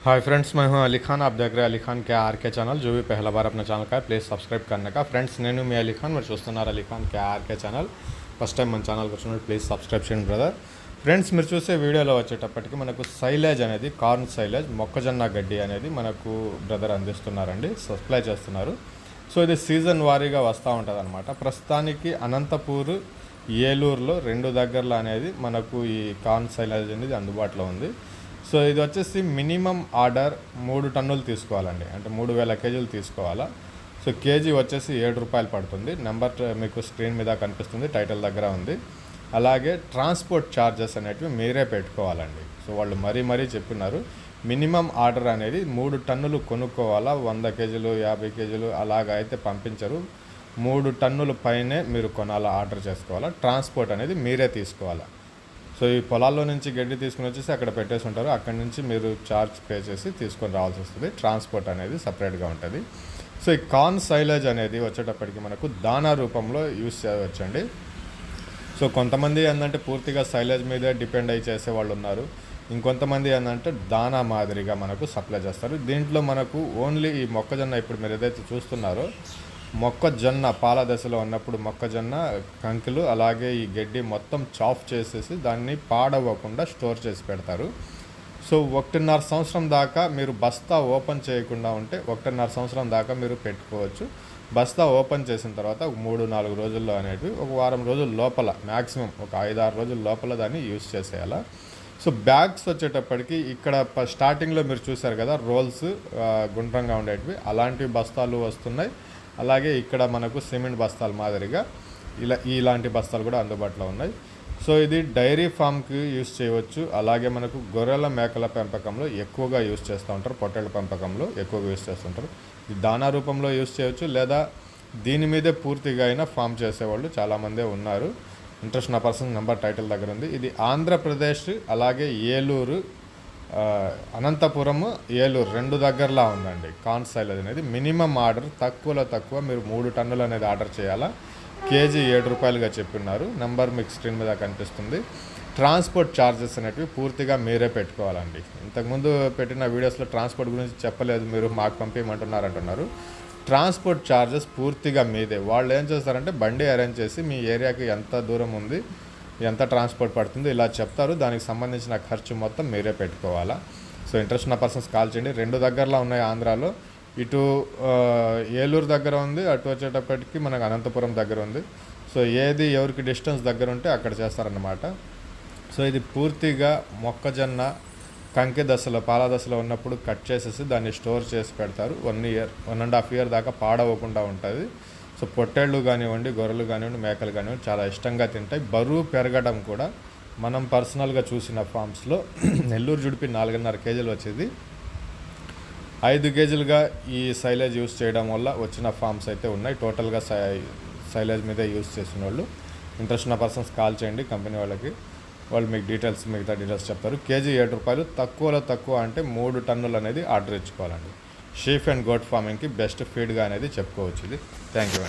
Hi friends मैं हूं अली खान आप देख रहे हैं अली खान के आर के चैनल जो भी पहला बार अपना ఛానల్ का है ప్లీజ్ సబ్స్క్రైబ్ करने का ఫ్రెండ్స్ నేను మీ అలీ ఖాన్ మీరు చూస్తున్నారు Ali Khan K RK channel first time మన ఛానల్కి వచ్చినప్పుడు ప్లీజ్ సబ్స్క్రైబ్ చేయండి బ్రదర్ ఫ్రెండ్స్ మీరు చూసే వీడియోలో వచ్చేటప్పటికి మనకు సైలేజ్ అనేది కార్న్ సైలేజ్ మొక్కజొన్న గడ్డి అనేది మనకు బ్రదర్ అందిస్తున్నారండి సప్లై చేస్తున్నారు సో ఇది సీజన్ వారీగా వస్తూ ఉంటుంది అనమాట ప్రస్తుతానికి అనంతపూర్ ఏలూరులో రెండు దగ్గరలో అనేది మనకు ఈ కార్న్ సైలేజ్ అనేది అందుబాటులో ఉంది సో ఇది వచ్చేసి మినిమం ఆర్డర్ మూడు టన్నులు తీసుకోవాలండి. అంటే మూడు వేల కేజీలు తీసుకోవాలా. సో కేజీ వచ్చేసి ఏడు రూపాయలు పడుతుంది. నెంబర్ మీకు స్క్రీన్ మీద కనిపిస్తుంది టైటిల్ దగ్గర ఉంది. అలాగే ట్రాన్స్పోర్ట్ ఛార్జెస్ అనేటివి మీరే పెట్టుకోవాలండి. సో వాళ్ళు మరీ మరీ చెప్పినారు మినిమం ఆర్డర్ అనేది మూడు టన్నులు కొనుక్కోవాలా. వంద కేజీలు యాభై కేజీలు అలాగ అయితే పంపించరు. మూడు టన్నుల పైనే మీరు కొనాలా ఆర్డర్ చేసుకోవాలా. ట్రాన్స్పోర్ట్ అనేది మీరే తీసుకోవాలా. సో ఈ పొలాల్లో నుంచి గడ్డి తీసుకుని వచ్చేసి అక్కడ పెట్టేసి ఉంటారు. అక్కడ నుంచి మీరు చార్జ్ పే చేసి తీసుకొని రావాల్సి వస్తుంది. ట్రాన్స్పోర్ట్ అనేది సపరేట్గా ఉంటుంది. సో ఈ కార్న్ సైలేజ్ అనేది వచ్చేటప్పటికి మనకు దానా రూపంలో యూస్ చేయవచ్చండి. సో కొంతమంది ఏంటంటే పూర్తిగా సైలేజ్ మీదే డిపెండ్ అయ్యి చేసే వాళ్ళు ఉన్నారు. ఇంకొంతమంది ఏంటంటే దానా మాదిరిగా మనకు సప్లై చేస్తారు. దీంట్లో మనకు ఓన్లీ ఈ మొక్కజొన్న ఇప్పుడు మీరు ఏదైతే చూస్తున్నారో మొక్కజొన్న పాల దశలో ఉన్నప్పుడు మొక్కజొన్న కంకులు అలాగే ఈ గడ్డి మొత్తం చాఫ్ చేసేసి దాన్ని పాడవ్వకుండా స్టోర్ చేసి పెడతారు. సో ఒకటిన్నర సంవత్సరం దాకా మీరు బస్తా ఓపెన్ చేయకుండా ఉంటే ఒకటిన్నర సంవత్సరం దాకా మీరు పెట్టుకోవచ్చు. బస్తా ఓపెన్ చేసిన తర్వాత ఒక మూడు నాలుగు రోజుల్లో అనేటివి ఒక వారం రోజుల లోపల మ్యాక్సిమం ఒక ఐదు ఆరు రోజుల లోపల దాన్ని యూస్ చేసేయాలా. సో బ్యాగ్స్ వచ్చేటప్పటికి ఇక్కడ స్టార్టింగ్లో మీరు చూశారు కదా రోల్స్ గుండ్రంగా ఉండేటివి. అలాంటి బస్తాలు వస్తున్నాయి. అలాగే ఇక్కడ మనకు సిమెంట్ బస్తాల మాదిరిగా ఇలా ఇలాంటి బస్తాలు కూడా అందుబాటులో ఉన్నాయి. సో ఇది డైరీ ఫామ్కి యూస్ చేయవచ్చు. అలాగే మనకు గొర్రెల మేకల పెంపకంలో ఎక్కువగా యూస్ చేస్తూ ఉంటారు. పొట్టెల పెంపకంలో ఎక్కువగా యూస్ చేస్తుంటారు ఇది దానా రూపంలో యూస్ చేయవచ్చు. లేదా దీని మీదే పూర్తిగా అయినా ఫామ్ చేసేవాళ్ళు చాలామందే ఉన్నారు. ఇంట్రెస్ట్ నా పర్సన్ నెంబర్ టైటిల్ దగ్గర ఉంది. ఇది ఆంధ్రప్రదేశ్ అలాగే ఏలూరు అనంతపురం ఏలూరు రెండు దగ్గరలా ఉందండి. కాన్ సైలేజ్ అనేది మినిమం ఆర్డర్ తక్కువలో తక్కువ మీరు మూడు టన్నులు అనేది ఆర్డర్ చేయాలా? కేజీ ఏడు రూపాయలుగా చెప్పిన్నారు. నెంబర్ మీకు స్క్రీన్ మీద కనిపిస్తుంది. ట్రాన్స్పోర్ట్ ఛార్జెస్ అనేటివి పూర్తిగా మీరే పెట్టుకోవాలండి. ఇంతకుముందు పెట్టిన వీడియోస్లో ట్రాన్స్పోర్ట్ గురించి చెప్పలేదు మీరు మాకు పంపించమంటున్నారు అంటున్నారు ట్రాన్స్పోర్ట్ ఛార్జెస్ పూర్తిగా మీదే. వాళ్ళు ఏం చేస్తారంటే బండి అరేంజ్ చేసి మీ ఏరియాకి ఎంత దూరం ఉంది ఎంత ట్రాన్స్పోర్ట్ పడుతుంది ఇలా చెప్తారు. దానికి సంబంధించిన ఖర్చు మొత్తం మీరే పెట్టుకోవాలా. సో ఇంట్రెస్ట్ ఉన్న పర్సన్స్ కాల్ చేయండి. రెండు దగ్గరలో ఉన్నాయి ఆంధ్రాలో. ఇటు ఏలూరు దగ్గర ఉంది. అటు వచ్చేటప్పటికి మనకు అనంతపురం దగ్గర ఉంది. సో ఏది ఎవరికి డిస్టెన్స్ దగ్గర ఉంటే అక్కడ చేస్తారన్నమాట. సో ఇది పూర్తిగా మొక్కజొన్న కంకి దశలో పాల దశలో ఉన్నప్పుడు కట్ చేసేసి దాన్ని స్టోర్ చేసి పెడతారు. One year one and half year దాకా పాడవకుండా ఉంటుంది. సో పొట్టేళ్ళు కానివ్వండి గొర్రెలు కానివ్వండి మేకలు కానివ్వండి చాలా ఇష్టంగా తింటాయి. బరువు పెరగడం కూడా మనం పర్సనల్గా చూసిన ఫామ్స్లో నెల్లూరు జుడిపి నాలుగున్నర కేజీలు వచ్చేది. ఐదు కేజీలుగా ఈ సైలేజ్ యూస్ చేయడం వల్ల వచ్చిన ఫామ్స్ అయితే ఉన్నాయి. టోటల్గా సై సైలేజ్ మీదే యూస్ చేసిన వాళ్ళు ఇంట్రెస్ట్ ఉన్న పర్సన్స్ కాల్ చేయండి కంపెనీ వాళ్ళకి. వాళ్ళు మీకు డీటెయిల్స్ మిగతా డీటెయిల్స్ చెప్తారు. కేజీ ఏడు రూపాయలు. తక్కువలో తక్కువ అంటే మూడు టన్నులు అనేది ఆర్డర్ ఇచ్చుకోవాలండి. షీఫ్ అండ్ గోట్ ఫార్మింగ్కి బెస్ట్ ఫీడ్గా అనేది చెప్పుకోవచ్చు ఇది. Thank you